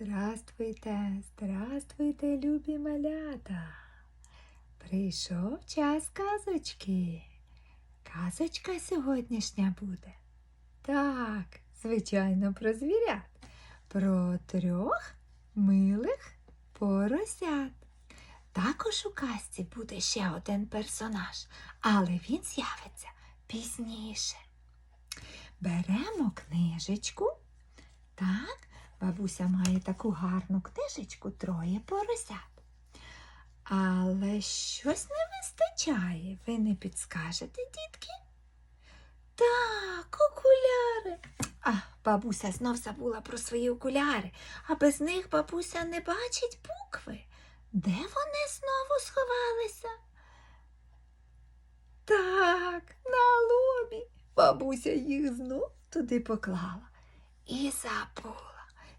Здравствуйте, здравствуйте, любі малята. Прийшов час казочки. Казочка сьогоднішня буде. Так, звичайно, про звірят. Про трьох милих поросят. Також у казці буде ще один персонаж, але він з'явиться пізніше. Беремо книжечку. Так, бабуся має таку гарну книжечку троє поросят. Але щось не вистачає. Ви не підскажете, дітки? Так, окуляри. А, бабуся знов забула про свої окуляри, а без них бабуся не бачить букви. Де вони знову сховалися? Так, на лобі. Бабуся їх знов туди поклала і забула.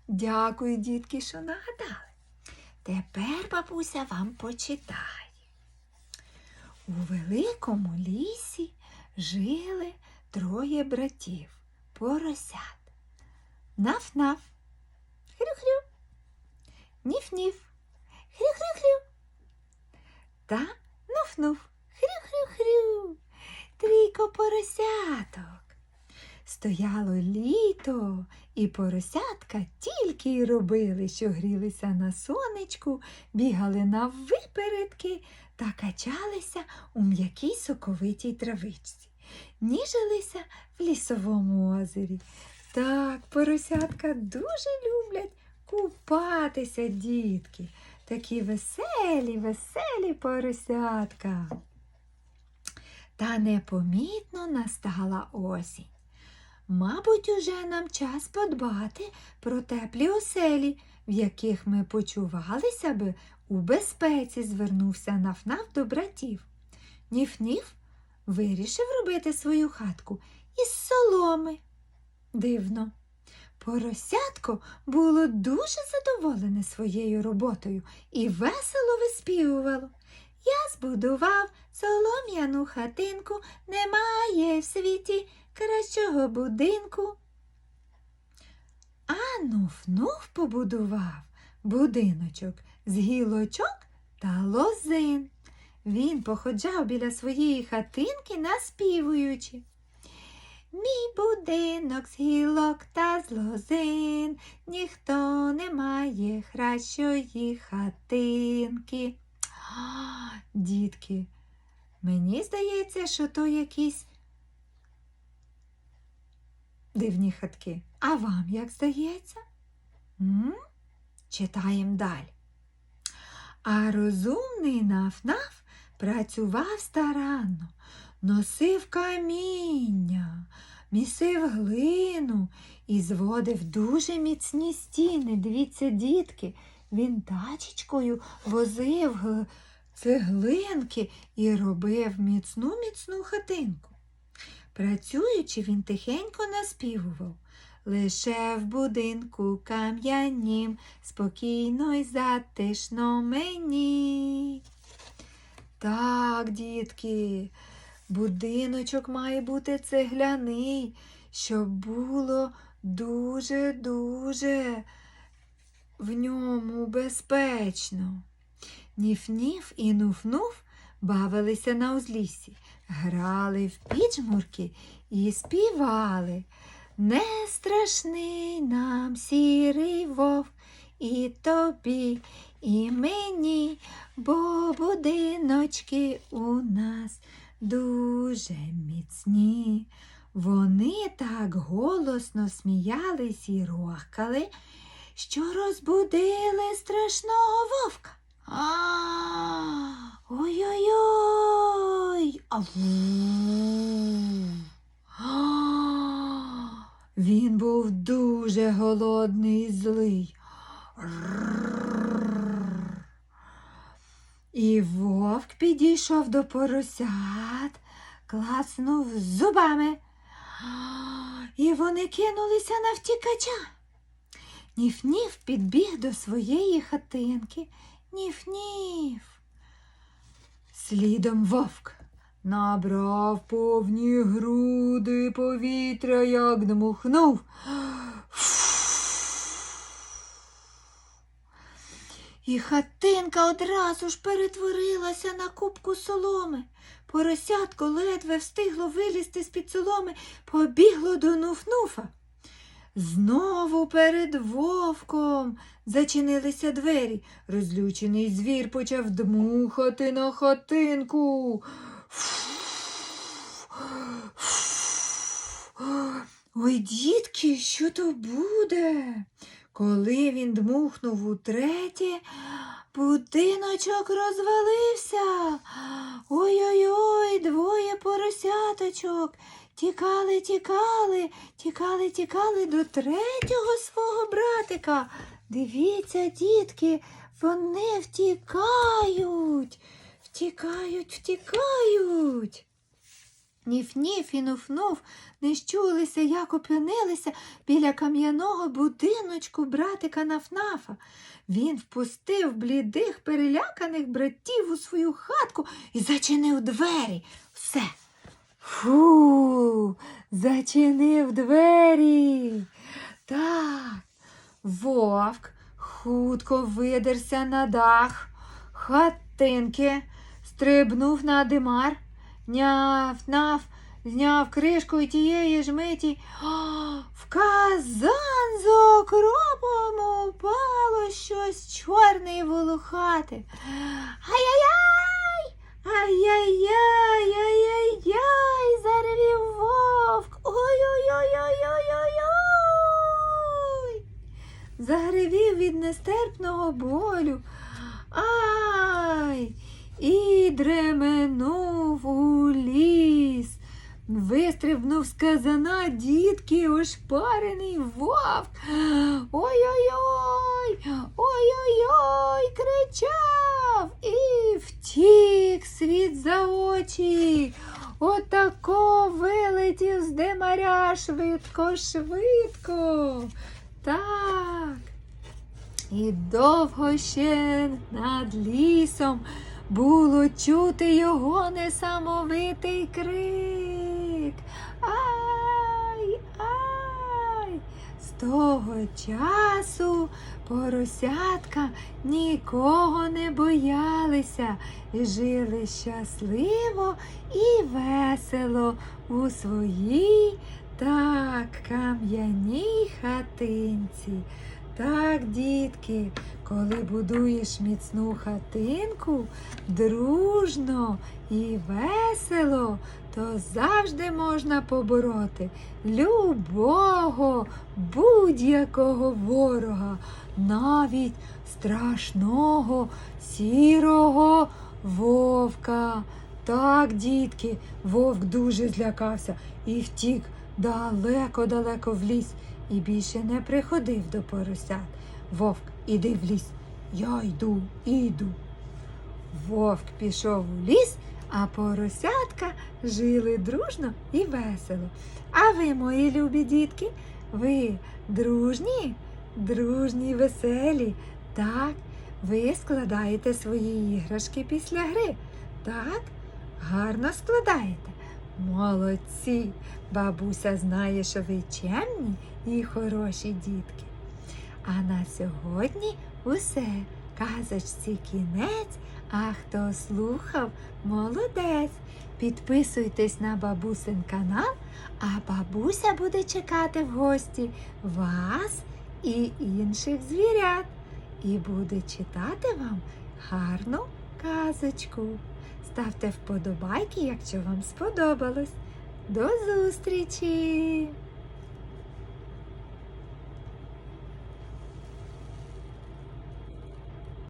Дякую, дітки, що нагадали. Тепер бабуся вам почитає. У великому лісі жили троє братів, поросят. Наф-наф, хрю-хрю, ніф-ніф, хрю-хрю-хрю. Та нуф-нуф, хрю-хрю-хрю. Трійко поросяток. Стояло літо, і поросятка тільки й робили, що грілися на сонечку, бігали на випередки та качалися у м'якій соковитій травичці, ніжилися в лісовому озері. Так, поросятка дуже люблять купатися, дітки. Такі веселі, веселі поросятка. Та непомітно настала осінь. Мабуть, уже нам час подбати про теплі оселі, в яких ми почувалися би у безпеці, звернувся Нафнаф до братів. Ніф-ніф вирішив робити свою хатку із соломи. Дивно. Поросятко було дуже задоволене своєю роботою і весело виспівувало. Я збудував солом'яну хатинку, немає в світі кращого будинку. А нуф-нуф побудував будиночок з гілочок та лозин. Він походжав біля своєї хатинки, наспівуючи. Мій будинок з гілок та з лозин, ніхто не має кращої хатинки. А, дітки, мені здається, що то якісь дивні хатки. А вам як здається? М? Читаємо далі. А розумний наф-наф працював старанно, носив каміння, місив глину і зводив дуже міцні стіни. Дивіться, дітки, він тачечкою возив гл- цеглинки і робив міцну міцну хатинку. Працюючи, він тихенько наспівував. Лише в будинку кам'янім спокійно й затишно мені. Так, дітки, будиночок має бути цегляний, щоб було дуже-дуже в ньому безпечно. Ніф-ніф і нуф-нуф бавилися на узліссі, грали в піджмурки і співали. Не страшний нам сірий вовк і тобі, і мені, бо будиночки у нас дуже міцні. Вони так голосно сміялись і рохкали, що розбудили страшного вовка. А, ой-ой-ой. Він був дуже голодний і злий. І вовк підійшов до поросят, класнув зубами. І вони кинулися на втікача. Ніф-ніф підбіг до своєї хатинки. Ніф-ніф. Слідом вовк набрав повні груди повітря, як дмухнув. І хатинка одразу ж перетворилася на купку соломи. Поросятко ледве встигло вилізти з-під соломи, побігло до Нуфнуфа. Знову перед вовком зачинилися двері. Розлючений звір почав дмухати на хатинку. Ой, дітки, що то буде? Коли він дмухнув утретє, будиночок розвалився. Ой-ой-ой, двоє поросяточок. Тікали, тікали, тікали, тікали до третього свого братика. Дивіться, дітки, вони втікають, втікають, втікають. Ніф-ніф і нуф-нуф не щулися, як опинилися біля кам'яного будиночку братика Нафнафа. Він впустив блідих, переляканих братів у свою хатку і зачинив двері. Все. Фу, зачинив двері. Так, вовк хутко видерся на дах хатинки, стрибнув на димар, няв-нав, зняв кришку і тієї ж миті. О, в казан з окропом упало щось чорне і волохате. Ай-яй-яй! Ай-яй-яй, ай-яй-яй, заревів вовк. Ой-ой-ой-ой-ой-ой-ой. Загревів від нестерпного болю. І дременув у ліс. Вистрибнув з казана дітки ошпарений вовк. Ой-ой-ой, ой-ой-ой, кричав і втік світ за очі. Отако вилетів з димаря швидко, швидко. Так. І довго ще над лісом було чути його несамовитий крик. Ай, ай. З того часу поросятка нікого не боялися і жили щасливо і весело у своїй так кам'яній хатинці. Так, дітки, коли будуєш міцну хатинку, дружно і весело, то завжди можна побороти любого будь-якого ворога, навіть страшного сірого вовка. Так, дітки, вовк дуже злякався і втік далеко-далеко в ліс і більше не приходив до поросят. Вовк, іди в ліс. Я йду, іду. Вовк пішов у ліс, а поросятка жили дружно і весело. А ви, мої любі дітки, ви дружні, дружні, веселі. Так, ви складаєте свої іграшки після гри. Так, гарно складаєте. Молодці! Бабуся знає, що ви чемні і хороші дітки. А на сьогодні усе. Казочці кінець, а хто слухав, молодець. Підписуйтесь на бабусин канал, а бабуся буде чекати в гості вас і інших звірят. І буде читати вам гарну казочку. Ставте вподобайки, якщо вам сподобалось. До зустрічі!